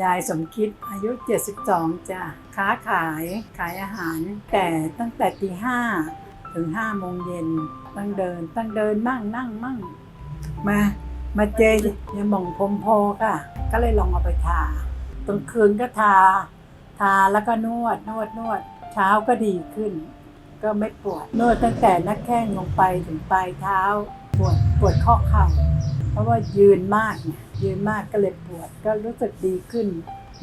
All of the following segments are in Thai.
ยายสมคิดอายุ 72จ้ะค้าขายขายอาหาร แต่ตั้งแต่ตีห้าถึงห้าโมงเย็นต้องเดินต้องเดินมั่งนั่งมั่งมามาเจยาหม่องพรมโพค่ะ ก็เลยลองเอาไปทาตอนคืนก็ทา ทาแล้วก็นวดนวดนวดเช้าก็ดีขึ้น ก็ไม่ปวดนวดตั้งแต่นักแข้งลงไปถึงปลายเท้า ปวดปวดข้อเข่า เพราะว่ายืนมากยืนมากก็เลยปวดก็รู้สึกดีขึ้น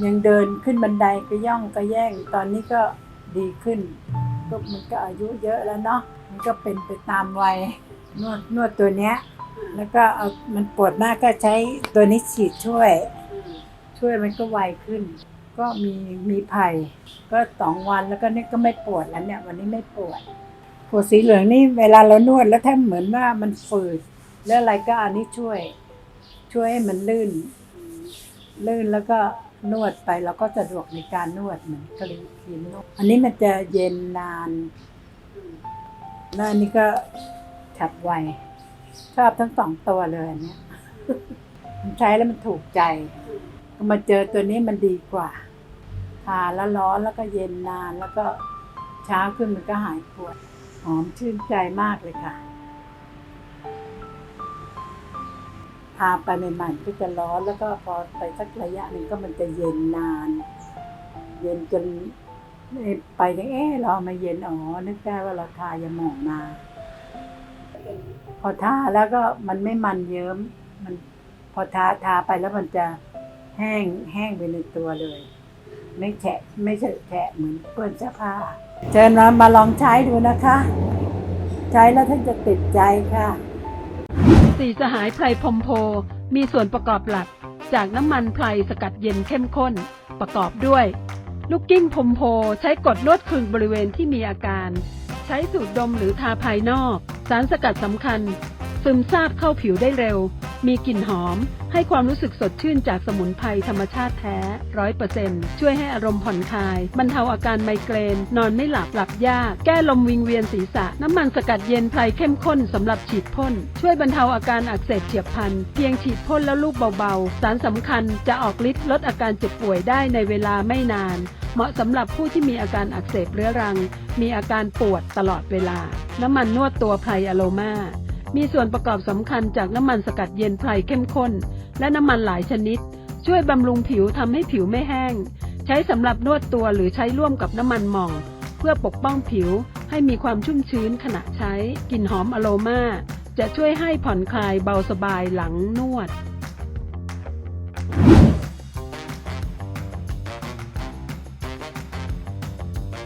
ยังเดินขึ้นบันไดก็ย่องก็แย่งตอนนี้ก็ดีขึ้นก็มันก็อายุเยอะแล้วเนาะมันก็เป็นไปตามวัยนวดนวดตัวเนี้ยแล้วก็เอามันปวดมากก็ใช้ตัวนี้ฉีดช่วย ช่วยมันก็ไวขึ้น ก็มีมีไผ่ก็สองวันแล้วก็นี่ก็ไม่ปวดแล้วเนี่ยวันนี้ไม่ปวด ปวดสีเหลืองนี่เวลาเรานวดแล้วถ้าเหมือนว่ามันฝืดแล้วอะไรก็อันนี้ช่วย ช่วยให้มันลื่น ลื่นแล้วก็นวดไปเราก็สะดวกในการนวดเหมือนครีมครีมนวดอันนี้มันจะเย็นนานแล้วอันนี้ก็ฉับไวชอบทั้งสองตัวเลยอันเนี้ยมันใช้แล้วมันถูกใจมาเจอตัวนี้มันดีกว่าทาแล้วร้อนแล้วก็เย็นนานแล้วก็เช้าขึ้นมันก็หายปวด อมชื่นใจมากเลยค่ะทาไปใหม่ๆก็จะร้อนแล้วก็พอไปสักระยะหนึ่งก็มันจะเย็นนาน เย็นจนไปถึงเอ๊ะเราเอมาเย็นอ๋อนึกได้ว่าเราทายาหมองมา พอทาแล้วก็มันไม่มันเยิ้มมันพอทาทาไปแล้วมันจะแห้งแห้งไปในตัวเลย ไม่แฉะไม่เฉะแฉะเหมือนเปื้อนเสื้อผ้า เชิญมามาลองใช้ดูนะคะ ใช้แล้วท่านจะติดใจค่ะสีสหายไพรพรมโพ มีส่วนประกอบหลัก จากน้ำมันไพรสกัดเย็นเข้มข้น ประกอบด้วย ลูกกิ้งพรมโพใช้กดนวดคืนบริเวณที่มีอาการ ใช้สูดดมหรือทาภายนอก สารสกัดสำคัญ ซึมซาบเข้าผิวได้เร็ว มีกลิ่นหอม ให้ความรู้สึกสดชื่นจากสมุนไพรธรรมชาติแท้ร้อยเปอร์เซ็นช่วยให้อารมณ์ผ่อนคลาย บรรเทาอาการไมเกรน นอนไม่หลับหลับยาก แก้ลมวิงเวียนศีรษะ น้ำมันสกัดเย็นไพรเข้มข้นสำหรับฉีดพ่น ช่วยบรรเทาอาการอักเสบเฉียบพลัน เพียงฉีดพ่นแล้วลูกเบาๆ สารสำคัญจะออกฤทธิ์ลดอาการเจ็บป่วยได้ในเวลาไม่นาน เหมาะสำหรับผู้ที่มีอาการอักเสบเรื้อรัง มีอาการปวดตลอดเวลา น้ำมันนวดตัวไพรอะโลมา มีส่วนประกอบสำคัญจากน้ำมันสกัดเย็นไพรเข้มข้น และน้ำมันหลายชนิด ช่วยบำรุงผิวทำให้ผิวไม่แห้ง ใช้สำหรับนวดตัวหรือใช้ร่วมกับน้ำมันหม่อง เพื่อปกป้องผิวให้มีความชุ่มชื้นขณะใช้กลิ่นหอมอโรมาจะช่วยให้ผ่อนคลายเบาสบายหลังนวด